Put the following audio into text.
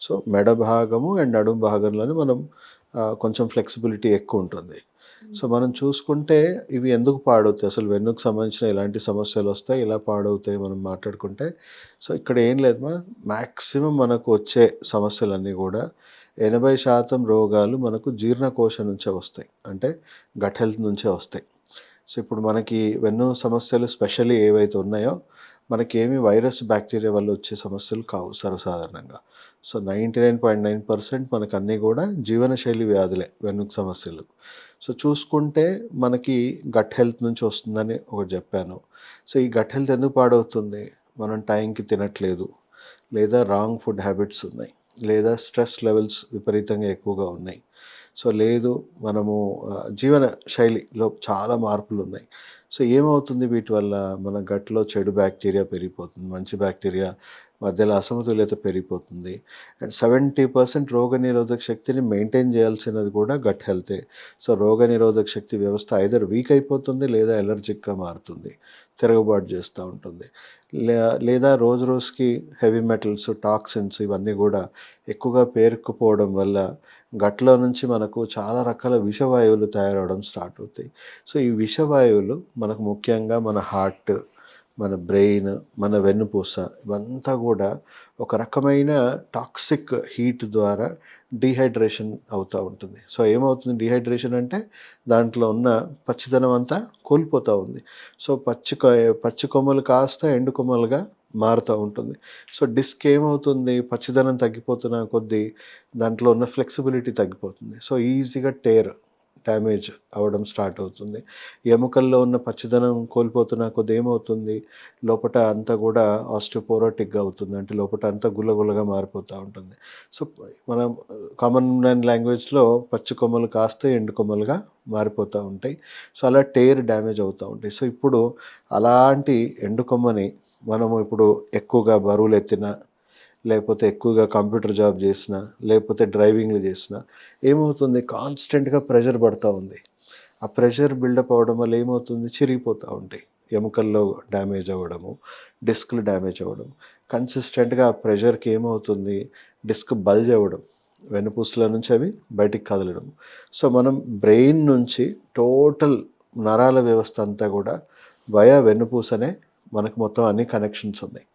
So మెడ భాగము and నడుము భాగంలోనే మనం కొంచెం ఫ్లెక్సిబిలిటీ ఎక్కువ ఉంటుంది. సో మనం చూసుకుంటే ఇవి ఎందుకు పాడవుతాయి? అసలు వెన్నుకు సంబంధించిన ఎలాంటి సమస్యలు వస్తాయి? ఇలా పాడవుతాయి? మనం మాట్లాడుకుంటే. సో ఇక్కడ ఏం లేదు మా మ్యాక్సిమం మనకు వచ్చే సమస్యలన్నీ కూడా ఎనభై శాతం రోగాలు మనకు జీర్ణకోశ నుంచే వస్తాయి. అంటే గట్ హెల్త్ నుంచే వస్తాయి. సో ఇప్పుడు మనకి వెన్ను సమస్యలు స్పెషల్లీ ఏవైతే ఉన్నాయో మనకేమి వైరస్ బ్యాక్టీరియా వల్ల వచ్చే సమస్యలు కావు సర్వసాధారణంగా. So ninety nine point nine percent మనకు అన్నీ కూడా జీవనశైలి వ్యాధులే వెనుక సమస్యలు. సో చూసుకుంటే మనకి గట్ హెల్త్ నుంచి వస్తుందని ఒకటి చెప్పాను. సో ఈ గట్ హెల్త్ ఎందుకు పాడవుతుంది? మనం టైంకి తినట్లేదు. లేదా రాంగ్ ఫుడ్ హ్యాబిట్స్ ఉన్నాయి. లేదా స్ట్రెస్ లెవెల్స్ విపరీతంగా ఎక్కువగా ఉన్నాయి. సో లేదు మనము జీవన శైలిలో చాలా మార్పులు ఉన్నాయి సో ఏమవుతుంది వీటి వల్ల? మన గట్లో చెడు బ్యాక్టీరియా పెరిగిపోతుంది మంచి బ్యాక్టీరియా మధ్యలో అసమతుల్యత పెరిగిపోతుంది. అండ్ సెవెంటీ పర్సెంట్ రోగనిరోధక శక్తిని మెయింటైన్ చేయాల్సినది కూడా గట్ హెల్తే. సో రోగనిరోధక శక్తి వ్యవస్థ ఐదర్ వీక్ అయిపోతుంది లేదా ఎలర్జిక్గా మారుతుంది తిరగబాటు చేస్తూ ఉంటుంది. లే- లేదా రోజు రోజుకి హెవీ మెటల్స్ టాక్సిన్స్ ఇవన్నీ కూడా ఎక్కువగా పేరుకుపోవడం వల్ల గట్లో నుంచి మనకు చాలా రకాల విషవాయువులు తయారవడం స్టార్ట్ అవుతాయి. సో ఈ విషవాయువులు మనకు ముఖ్యంగా మన హార్ట్ మన బ్రెయిన్ మన వెన్నుపూస ఇవంతా కూడా ఒక రకమైన టాక్సిక్ హీట్ ద్వారా డీహైడ్రేషన్ అవుతూ ఉంటుంది. సో ఏమవుతుంది డీహైడ్రేషన్ అంటే దాంట్లో ఉన్న పచ్చిదనం అంతా కోల్పోతూ ఉంది. సో పచ్చి పచ్చి కొమ్మలు కాస్త ఎండు కొమ్మలుగా మారుతూ ఉంటుంది. సో డిస్క్ ఏమవుతుంది? పచ్చిదనం తగ్గిపోతున్న కొద్దీ దాంట్లో ఉన్న ఫ్లెక్సిబిలిటీ తగ్గిపోతుంది. సో ఈజీగా టేర్ డ్యామేజ్ అవ్వడం స్టార్ట్ అవుతుంది. ఎముకల్లో ఉన్న పచ్చిదనం కోల్పోతున్న కొద్ది ఏమవుతుంది? లోపట అంతా కూడా ఆస్టియోపోరోటిక్గా అవుతుంది. అంటే లోపట అంతా గుల్లగుల్లగా మారిపోతూ ఉంటుంది. సో మనం కామన్ మ్యాన్ లాంగ్వేజ్లో పచ్చి కొమ్మలు కాస్తే ఎండు కొమ్మలుగా మారిపోతూ ఉంటాయి. సో అలా టేర్ డ్యామేజ్ అవుతూ ఉంటాయి. సో ఇప్పుడు అలాంటి ఎండు కొమ్మని మనము ఇప్పుడు ఎక్కువగా బరువులు ఎత్తినా లేకపోతే ఎక్కువగా కంప్యూటర్ జాబ్ చేసినా లేకపోతే డ్రైవింగ్లు చేసినా ఏమవుతుంది? కాన్స్టెంట్గా ప్రెషర్ పడుతూ ఉంది. ఆ ప్రెషర్ బిల్డప్ అవ్వడం వల్ల ఏమవుతుంది? చిరిగిపోతూ ఉంటాయి. ఎముకల్లో డ్యామేజ్ అవ్వడము డిస్క్లు డ్యామేజ్ అవ్వడం కన్సిస్టెంట్గా ఆ ప్రెషర్కి ఏమవుతుంది? డిస్క్ బల్జ్ అవ్వడం. వెన్నుపూసల నుంచి అవి బయటికి కదలడం. సో మనం బ్రెయిన్ నుంచి టోటల్ నరాల వ్యవస్థ అంతా కూడా వయా వెన్నుపూసనే మనకు మొత్తం అన్ని కనెక్షన్స్ ఉన్నాయి.